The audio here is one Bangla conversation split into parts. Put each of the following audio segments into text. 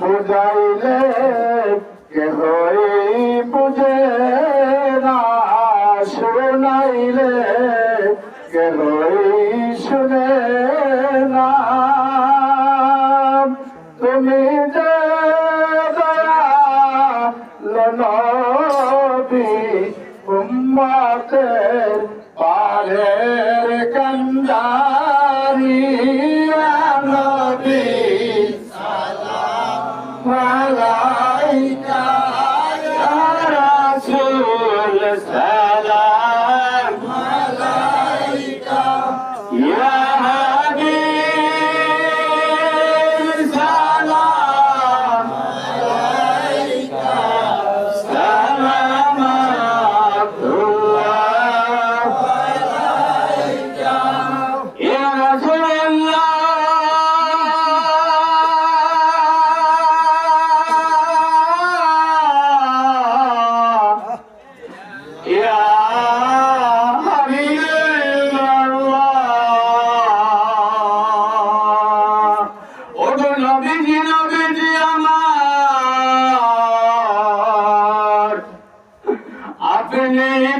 বুঝাইলে কেহই বুঝে না শোনাইলে কেহই শুনে না। তুমি যে লনবি উম্মাতে পারে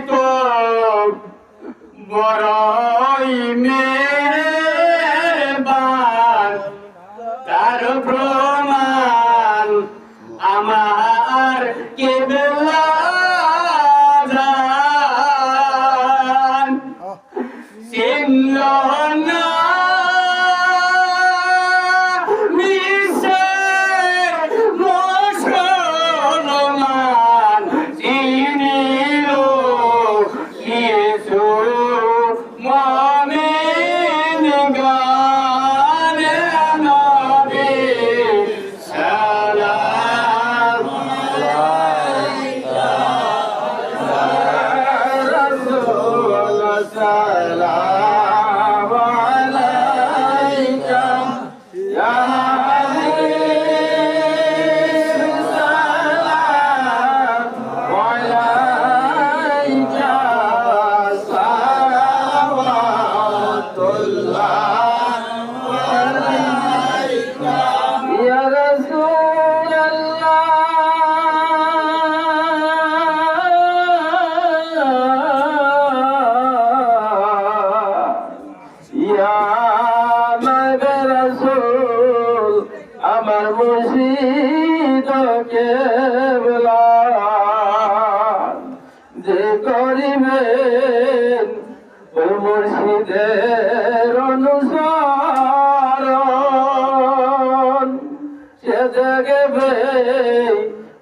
তো বড়ই মেবান তার প্রমাণ আমার কেবে মুর্শিদ কেবলা যে করিবে ও মুর্শিদের অনুসরণ। সে জেগেবে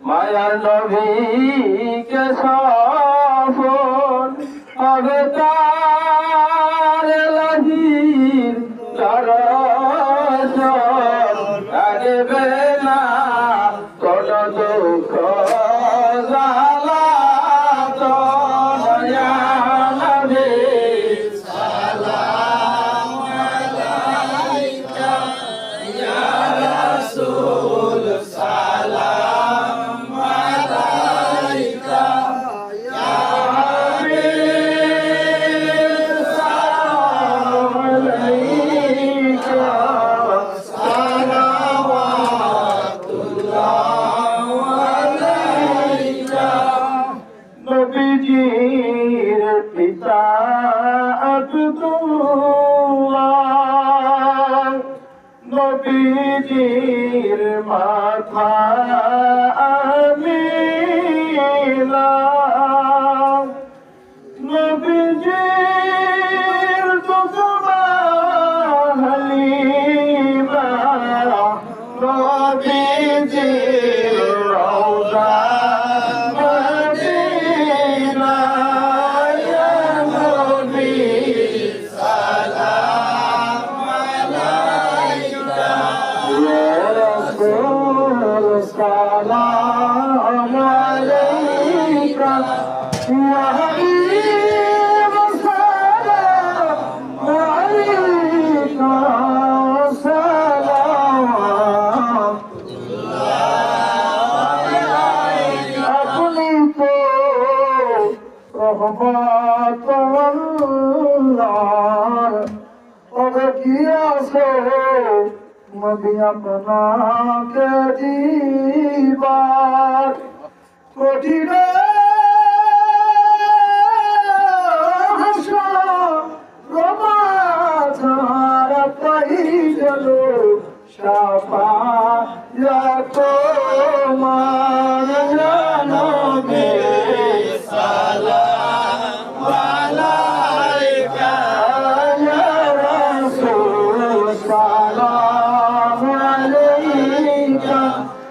মায়া নবী কে সর Sita নবী আপনাকে দিবার কঠিন